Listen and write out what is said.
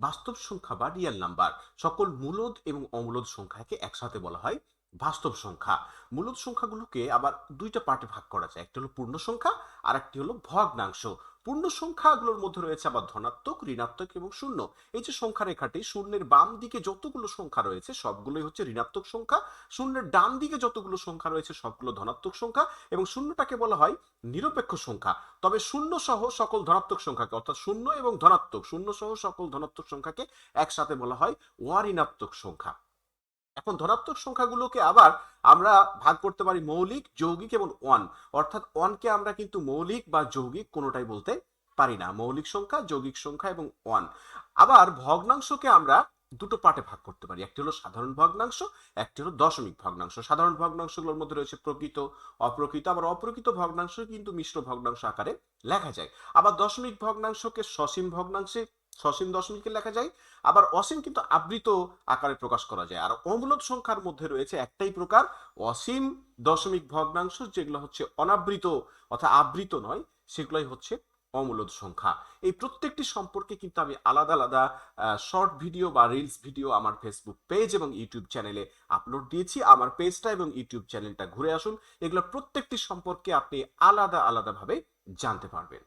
বাস্তব সংখ্যা বা রিয়েল নাম্বার সকল মূলদ এবং অমূলদ সংখ্যাকে একসাথে বলা হয় বাস্তব সংখ্যা। মূলদ সংখ্যাগুলোকে আবার দুইটা পার্টে ভাগ করা যায়। একটা হলো পূর্ণ সংখ্যা আর একটি হলো ভগ্নাংশ। পূর্ণ সংখ্যাগুলোর মধ্যে রয়েছে আবার ধনাত্মক, ঋণাত্মক এবং শূন্য। এই যে সংখ্যা রেখাটি শূন্যের বাম দিকে যতগুলো সংখ্যা রয়েছে, সবগুলোই হচ্ছে ঋণাত্মক সংখ্যা। শূন্যের ডান দিকে যতগুলো সংখ্যা রয়েছে, সবগুলো ধনাত্মক সংখ্যা এবং শূন্যটাকে বলা হয় নিরপেক্ষ সংখ্যা। তবে শূন্য সহ সকল ধনাত্মক সংখ্যাকে, অর্থাৎ শূন্য এবং ধনাত্মক, শূন্য সহ সকল ধনাত্মক সংখ্যাকে একসাথে বলা হয় অঋণাত্মক সংখ্যা। এখন ধনাত্মক সংখ্যাগুলোকে আবার আমরা ভাগ করতে পারি মৌলিক, যৌগিক এবং ওয়ান। অর্থাৎ ওয়ানকে আমরা কিন্তু মৌলিক বা যৌগিক কোনোটাই বলতে পারি না। মৌলিক সংখ্যা, যৌগিক সংখ্যা এবং ওয়ান। আবার ভগ্নাংশকে আমরা দুটো পার্টে ভাগ করতে পারি। একটি হলো সাধারণ ভগ্নাংশ, একটি হলো দশমিক ভগ্নাংশ। সাধারণ ভগ্নাংশগুলোর মধ্যে রয়েছে প্রকৃত, অপ্রকৃত, আবার অপ্রকৃত ভগ্নাংশ কিন্তু মিশ্র ভগ্নাংশ আকারে লেখা যায়। আবার দশমিক ভগ্নাংশকে সসীম ভগ্নাংশে সসীম দশমিকে লেখা যায়, আবার অসীম কিন্তু আবৃত আকারে প্রকাশ করা যায়। আর অমূলত সংখ্যার মধ্যে রয়েছে একটাই প্রকার, অসীম দশমিক ভগ্নাংশ, যেগুলো হচ্ছে অনাবৃত অর্থাৎ আবৃত নয়, সেগুলোই হচ্ছে অমূলত সংখ্যা। এই প্রত্যেকটি সম্পর্কে কিন্তু আমি আলাদা আলাদা শর্ট ভিডিও বা রিলস ভিডিও আমার ফেসবুক পেজ এবং ইউটিউব চ্যানেলে আপলোড দিয়েছি। আমার পেজটা এবং ইউটিউব চ্যানেলটা ঘুরে আসুন। এগুলো প্রত্যেকটি সম্পর্কে আপনি আলাদা আলাদাভাবে জানতে পারবেন।